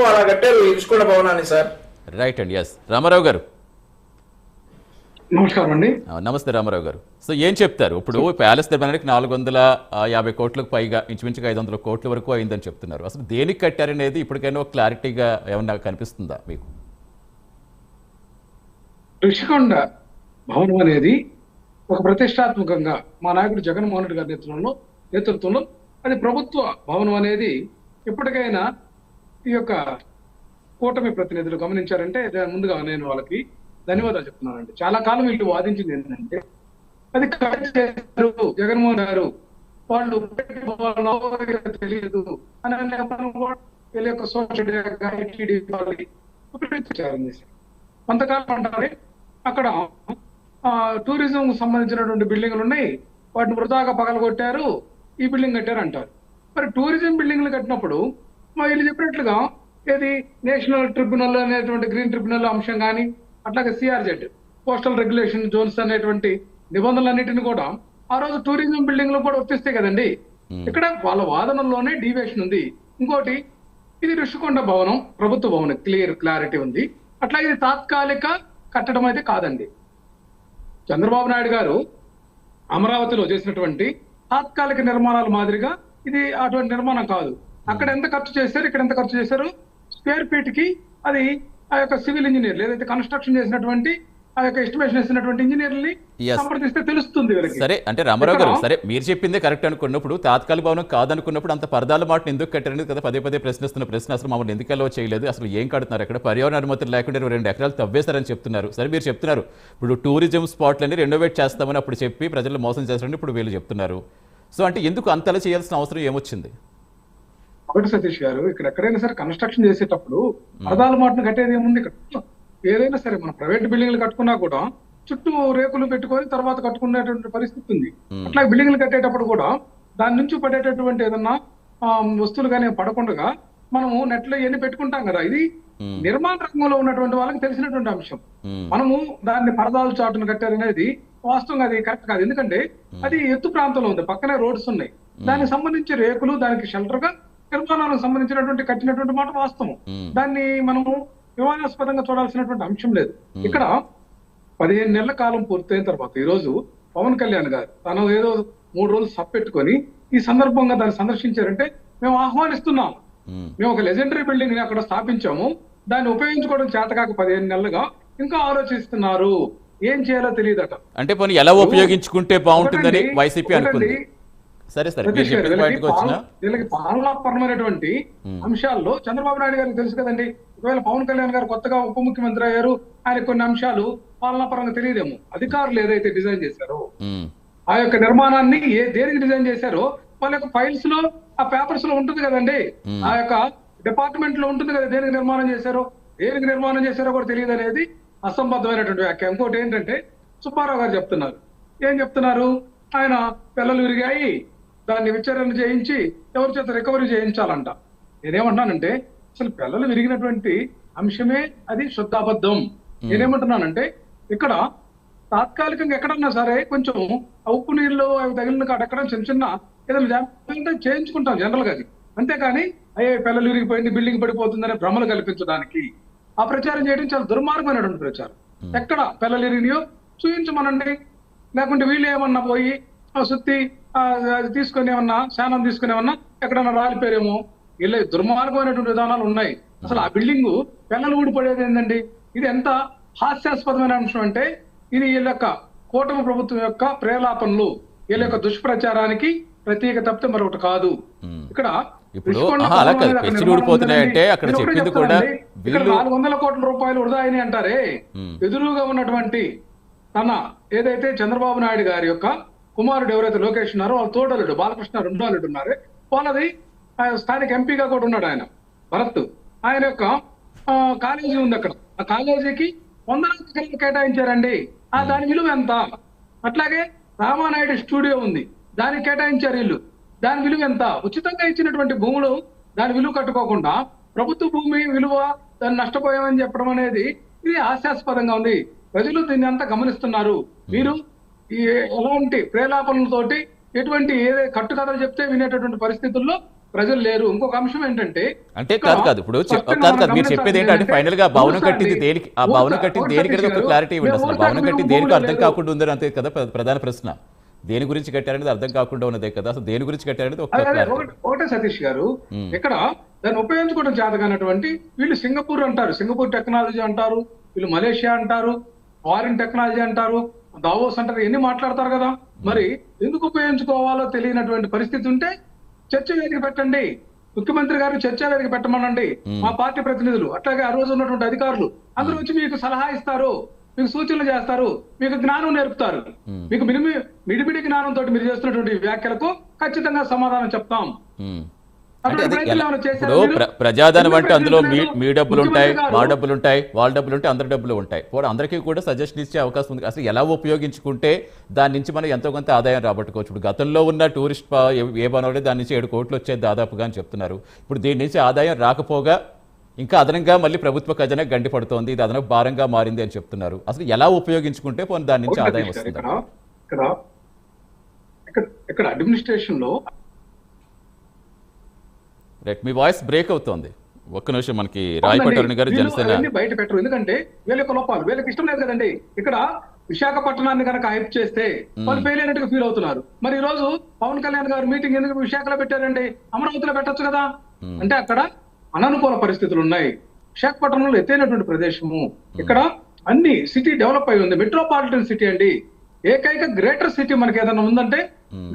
So అలా కట్టారు రుషికొండ భవనాన్ని సార్. రైట్ అండి ఎస్ రామారావు గారు. నమస్కారం అండి. నమస్తే రామారావు గారు. సో ఏం చెప్తారు? ఇప్పుడు ప్యాలెస్ నిర్మాణానికి నాలుగు వందల యాభై కోట్లకు పైగా ఇంచుమించుగా ఐదు వందల కోట్ల వరకు అయిందని చెప్తున్నారు. అసలు దేనికి కట్టారనేది ఇప్పటికైనా ఒక క్లారిటీగా ఏమన్నా కనిపిస్తుందా మీకు? ఋషికొండ భవనం అనేది ఒక ప్రతిష్టాత్మకంగా మా నాయకుడు జగన్మోహన్ రెడ్డి గారి నేతృత్వంలో నేతృత్వంలో అది ప్రభుత్వ భవనం అనేది ఇప్పటికైనా ఈ యొక్క కూటమి ప్రతినిధులు గమనించారంటే ముందుగా నేను వాళ్ళకి ధన్యవాదాలు చెప్తున్నానండి. చాలా కాలం వీళ్ళు వాదించింది ఏంటంటే అది కరెక్ట్ చేశారు జగన్మోహన్ గారు. వాళ్ళు తెలియదు అని వీళ్ళ యొక్క సోషల్ కొంతకాలం అంటారు అక్కడ ఆ, టూరిజం సంబంధించినటువంటి బిల్డింగ్లు ఉన్నాయి. వాటిని వృధాగా పగలగొట్టారు. ఈ బిల్డింగ్ కట్టారు అంటారు మరి టూరిజం బిల్డింగ్లు కట్టినప్పుడు మా వీళ్ళు చెప్పినట్లుగా ఏది నేషనల్ ట్రిబ్యునల్ అనేటువంటి గ్రీన్ ట్రిబ్యునల్ అంశం కానీ అట్లాగే సిఆర్జెడ్ కోస్టల్ రెగ్యులేషన్ జోన్స్ అనేటువంటి నిబంధనలన్నిటిని కూడా ఆ రోజు టూరిజం బిల్డింగ్లో కూడా వర్తిస్తాయి కదండి. ఇక్కడ వాళ్ళ వాదనలోనే డీవియేషన్ ఉంది. ఇంకోటి ఇది ఋషికొండ భవనం ప్రభుత్వ భవనం క్లియర్ క్లారిటీ ఉంది. అట్లా ఇది తాత్కాలిక కట్టడం అయితే కాదండి. చంద్రబాబు నాయుడు గారు అమరావతిలో చేసినటువంటి తాత్కాలిక నిర్మాణాల మాదిరిగా ఇది అటువంటి నిర్మాణం కాదు. అక్కడ ఎంత ఖర్చు చేశారు ఇక్కడ ఎంత ఖర్చు చేశారు? స్క్వేర్ ఫీట్కి అది ఆ యొక్క సివిల్ ఇంజనీర్ ఏదైతే కన్స్ట్రక్షన్ చేసినటువంటి ఆ యొక్క ఎస్టిమేషన్ చేసినటువంటి ఇంజనీర్ని. సంప్రదిస్తే తెలుస్తుంది సరే అంటే రామారావు గారు సరే మీరు చెప్పిందే కరెక్ట్ అనుకున్నప్పుడు తాత్కాలిక భవనం కాదనుకున్నప్పుడు అంత పరదాల మాటను ఎందుకు కట్టారనేది కదా పదే పదే ప్రశ్నిస్తున్న ప్రశ్న. అసలు మమ్మల్ని ఎందుకు అలవ చేయలేదు అసలు ఏం కడుతున్నారు? అక్కడ పర్యావరణ అనుమతులు లేకుండా ఇరవై రెండు ఎకరాలు తవ్వేశారని చెప్తున్నారు. సరే మీరు చెప్తున్నారు. ఇప్పుడు టూరిజం స్పాట్లని రెనోవేట్ చేస్తామని అప్పుడు చెప్పి ప్రజలు మోసం చేస్తారని ఇప్పుడు వీళ్ళు చెప్తున్నారు. సో అంటే ఎందుకు అంతలా చేయాల్సిన అవసరం ఏమొచ్చింది? ఒకటి సతీష్ గారు ఇక్కడ ఎక్కడైనా సరే కన్స్ట్రక్షన్ చేసేటప్పుడు పరదాల మాటను కట్టేది ఏముంది ఇక్కడ? ఏదైనా సరే మన ప్రైవేట్ బిల్డింగ్లు కట్టుకున్నా కూడా చుట్టూ రేకులు పెట్టుకొని తర్వాత కట్టుకునేటువంటి పరిస్థితి ఉంది. అట్లా బిల్డింగ్లు కట్టేటప్పుడు కూడా దాని నుంచి పడేటటువంటి ఏదన్నా వస్తువులు కానీ పడకుండా మనము నెట్లో ఇవన్నీ పెట్టుకుంటాం కదా. ఇది నిర్మాణ రంగంలో ఉన్నటువంటి వాళ్ళకి తెలిసినటువంటి అంశం. మనము దాన్ని పరదాలు చాటును కట్టారనేది వాస్తవంగా అది కరెక్ట్ కాదు. ఎందుకంటే అది ఎత్తు ప్రాంతంలో ఉంది. పక్కనే రోడ్స్ ఉన్నాయి. దానికి సంబంధించి రేకులు దానికి షెల్టర్గా నిర్మాణాలకు సంబంధించినటువంటి కట్టినటువంటి మాట వాస్తవం. దాన్ని మనము వివాదాస్పదంగా చూడాల్సినటువంటి అంశం లేదు. ఇక్కడ పదిహేను నెలల కాలం పూర్తయిన తర్వాత ఈ రోజు పవన్ కళ్యాణ్ గారు తను ఏదో మూడు రోజులు సప్పెట్టుకొని ఈ సందర్భంగా దాన్ని సందర్శించారంటే మేము ఆహ్వానిస్తున్నాం. మ్మ్. ఒక లెజెండరీ బిల్డింగ్ని అక్కడ స్థాపించాము. దాన్ని ఉపయోగించుకోవడం చేతకాక పదిహేను నెలలుగా ఇంకా ఆలోచిస్తున్నారు. ఏం చేయాలో తెలియదట. అంటే పోనీ ఎలా ఉపయోగించుకుంటే బాగుంటుందని వైసీపీ అనుకుంది? సరే సరే. వీళ్ళకి పాలన- వీళ్ళకి పాలనాపరమైనటువంటి అంశాల్లో చంద్రబాబు నాయుడు గారికి తెలుసు కదండి. ఒకవేళ పవన్ కళ్యాణ్ గారు కొత్తగా ఉప ముఖ్యమంత్రి అయ్యారు ఆయన కొన్ని అంశాలు పాలనాపరంగా తెలియదేమో. అధికారులు ఏదైతే డిజైన్ చేశారో. ఆ యొక్క నిర్మాణాన్ని ఏ దేనికి డిజైన్ చేశారో వాళ్ళ యొక్క ఫైల్స్లో ఆ పేపర్స్లో ఉంటుంది కదండి. ఆ యొక్క డిపార్ట్మెంట్లో ఉంటుంది కదా దేనికి నిర్మాణం చేశారో దేనికి నిర్మాణం చేశారో కూడా తెలియదు అనేది అసంబద్ధమైనటువంటి వ్యాఖ్య. ఇంకోటి ఏంటంటే సుబ్బారావు గారు చెప్తున్నారు. ఏం చెప్తున్నారు? ఆయన పిల్లలు విరిగాయి. దాన్ని విచారణ చేయించి ఎవరి చేత రికవరీ చేయించాలంట. నేనేమంటున్నానంటే అసలు పిల్లలు విరిగినటువంటి అంశమే అది శుద్ధ అబద్ధం నేనేమంటున్నానంటే ఇక్కడ తాత్కాలికంగా ఎక్కడన్నా సరే కొంచెం ఉప్పు నీళ్ళు అవి తగిలిన కాడ ఎక్కడ చిన్న చిన్న ఏదైనా చేయించుకుంటాం జనరల్గా అది. అంతేకాని అయ్యే పిల్లలు విరిగిపోయింది బిల్డింగ్ పడిపోతుందనే భ్రమలు కల్పించడానికి. ఆ ప్రచారం చేయడం చాలా దుర్మార్గమైనటువంటి ప్రచారం. ఎక్కడ పిల్లలు విరిగినాయో చూపించమనండి లేకుంటే వీళ్ళు ఏమన్నా పోయి సుత్తి తీసుకొని ఏమన్నా శానం తీసుకొని ఏమన్నా ఎక్కడన్నా రాలిపోయారేమో ఇలా దుర్మార్గమైనటువంటి విధానాలు ఉన్నాయి అసలు ఆ బిల్డింగ్ పిల్లలు ఊడిపడేది ఏంటండి ఇది ఎంత హాస్యాస్పదమైన అంశం అంటే ఇది వీళ్ళ యొక్క కూటమి ప్రభుత్వం యొక్క ప్రేలాపనలు వీళ్ళ యొక్క దుష్ప్రచారానికి ప్రత్యేక తప్పితే మరొకటి కాదు. ఇక్కడ ఇప్పుడు, అలా కాదు. ఊడిపోతున్నాయంటే. అక్కడ చెప్పింది కూడా నాలుగు వందల కోట్ల రూపాయలు వృధా అయినాయి అంటారే. ఎదురుగా ఉన్నటువంటి తన ఏదైతే చంద్రబాబు నాయుడు గారి యొక్క కుమారుడు ఎవరైతే లోకేష్ ఉన్నారో వాళ్ళ తోడలుడు బాలకృష్ణ రెండో అల్లుడు ఉన్నారు. వాళ్ళది స్థానిక ఎంపీగా కూడా ఉన్నాడు ఆయన భరత్. ఆయన యొక్క కాలేజీ ఉంది అక్కడ. ఆ కాలేజీకి వందల ఎకరాలు కేటాయించారండి. ఆ దాని విలువ ఎంత? అట్లాగే రామానాయుడు స్టూడియో ఉంది. దానికి కేటాయించారు ఇల్లు దాని విలువ ఎంత? ఉచితంగా ఇచ్చినటువంటి భూములు దాని విలువ కట్టుకోకుండా ప్రభుత్వ భూమి విలువ దాన్ని నష్టపోయామని చెప్పడం అనేది ఇది హాస్యాస్పదంగా ఉంది. ప్రజలు దీన్ని అంతా గమనిస్తున్నారు? మీరు ఈ ఎలాంటి ప్రేలాపనలతోటి ఎటువంటి ఏదే కట్టుకథలు చెప్తే వినేటటువంటి పరిస్థితుల్లో ప్రజలు లేరు. ఇంకొక అంశం ఏంటంటే అంటే కాదు కాదు ఇప్పుడు కాదు కాదు మీరు చెప్పేది ఏంటంటే ఫైనల్గా భవనం కట్టింది దేనికి ఆ భవనం కట్టింది దేనికి ఒక క్లారిటీ ఇవ్వండి అసలు. భవనం భూములు దేనికి అర్థం. కాకుండా ఉందని అంతే కదా ప్ర- ప్రధాన ప్రశ్న. దేని గురించి కట్టారనేది అర్థం కాకుండా ఉన్నదే కదా. అసలు దేని గురించి కట్టారనేది ఒకటి- సతీష్ గారు. ఇక్కడ దాన్ని ఉపయోగించుకోవడం చేతగానటువంటి వీళ్ళు సింగపూర్ అంటారు. సింగపూర్ టెక్నాలజీ అంటారు. వీళ్ళు మలేషియా అంటారు. ఫారిన్ టెక్నాలజీ అంటారు. దావోస్ అంటారు ఎన్ని మాట్లాడతారు కదా? మరి ఎందుకు ఉపయోగించుకోవాలో తెలియనటువంటి పరిస్థితి ఉంటే చర్చ వేదిక పెట్టండి. ముఖ్యమంత్రి గారు చర్చ వేదిక పెట్టమనండి. మా పార్టీ ప్రతినిధులు అట్లాగే ఆ రోజు ఉన్నటువంటి అధికారులు అందరూ వచ్చి మీకు సలహా ఇస్తారు మీకు సూచనలు చేస్తారు మీకు జ్ఞానం నేర్పుతారు. మీకు మిడిమిడి జ్ఞానంతో మీరు చేస్తున్నటువంటి వ్యాఖ్యలకు ఖచ్చితంగా సమాధానం చెప్తాం. ఇప్పుడు ప్రజాధనం అంటే అందులో మీ మీ డబ్బులు ఉంటాయి మా డబ్బులు ఉంటాయి వాళ్ళ డబ్బులు ఉంటాయి అందరి డబ్బులు ఉంటాయి. కూడా అందరికీ కూడా సజెషన్ ఇచ్చే అవకాశం ఉంది. అసలు ఎలా ఉపయోగించుకుంటే దాని నుంచి మనం ఎంతో కొంత ఆదాయం రాబట్టుకోవచ్చు. ఇప్పుడు గతంలో ఉన్న టూరిస్ట్ ఏ- బనవడే దాని నుంచి ఏడు కోట్లు వచ్చేది దాదాపుగా అని చెప్తున్నారు. ఇప్పుడు దీని నుంచి ఆదాయం రాకపోగా ఇంకా అదనంగా మళ్ళీ ప్రభుత్వ ఖజానా గండి పడుతోంది ఇది అదనపు భారంగా మారింది అని చెప్తున్నారు. అసలు ఎలా ఉపయోగించుకుంటే పోనీ దాని నుంచి ఆదాయం వస్తుంది ఇక్కడ అడ్మినిస్ట్రేషన్లో రైట్ మీ వాయిస్ బ్రేక్ అవుతోంది. ఒక్క నిమిషం మనకి రాయపట్టి అరుణ్ గారు జనసేన బయట పెట్టరు. ఎందుకంటే వీళ్ళ యొక్క లోపాలు వీళ్ళకి ఇష్టం లేదు కదండి. ఇక్కడ విశాఖపట్నాన్ని కనుక హైప్ చేస్తే వాళ్ళు ఫెయిల్ అయినట్టుగా ఫీల్ అవుతున్నారు. మరి ఈ రోజు పవన్ కళ్యాణ్ గారు మీటింగ్ ఎందుకు విశాఖలో పెట్టారండి? అమరావతిలో పెట్టొచ్చు కదా. అంటే అక్కడ అననుకూల పరిస్థితులు ఉన్నాయి. విశాఖపట్నంలో ఎత్తైనటువంటి ప్రదేశము. ఇక్కడ అన్ని సిటీ డెవలప్ అయి ఉంది. మెట్రోపాలిటన్ సిటీ అండి. ఏకైక గ్రేటర్ సిటీ మనకి ఏదైనా ఉందంటే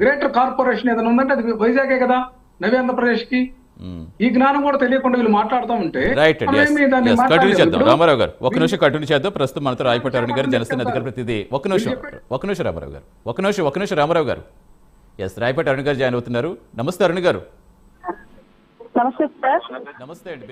గ్రేటర్ కార్పొరేషన్ ఏదైనా ఉందంటే అది వైజాగే కదా. నవీ ఆంధ్రప్రదేశ్కి. ఈ జ్ఞానం కూడా తెలియకుండా వీళ్ళు మాట్లాడుతూ ఉంటే కంటిన్యూ. చేద్దాం. రామారావు గారు ఒక నిమిషం కంటిన్యూ చేద్దాం. ప్రస్తుతం మనతో రాయపట్టి అరుణ్ గారు జనసేన అధికార ప్రతినిధి. ఒక నిమిషం ఒక నిమిషం రామారావు గారు ఒక నిమిషం ఒక నిమిషం రామారావు గారు. ఎస్ రాయపట్టి అరుణ్ గారు జాయిన్ అవుతున్నారు. నమస్తే అరుణ్ గారు. నమస్తే సార్. నమస్తే అండి.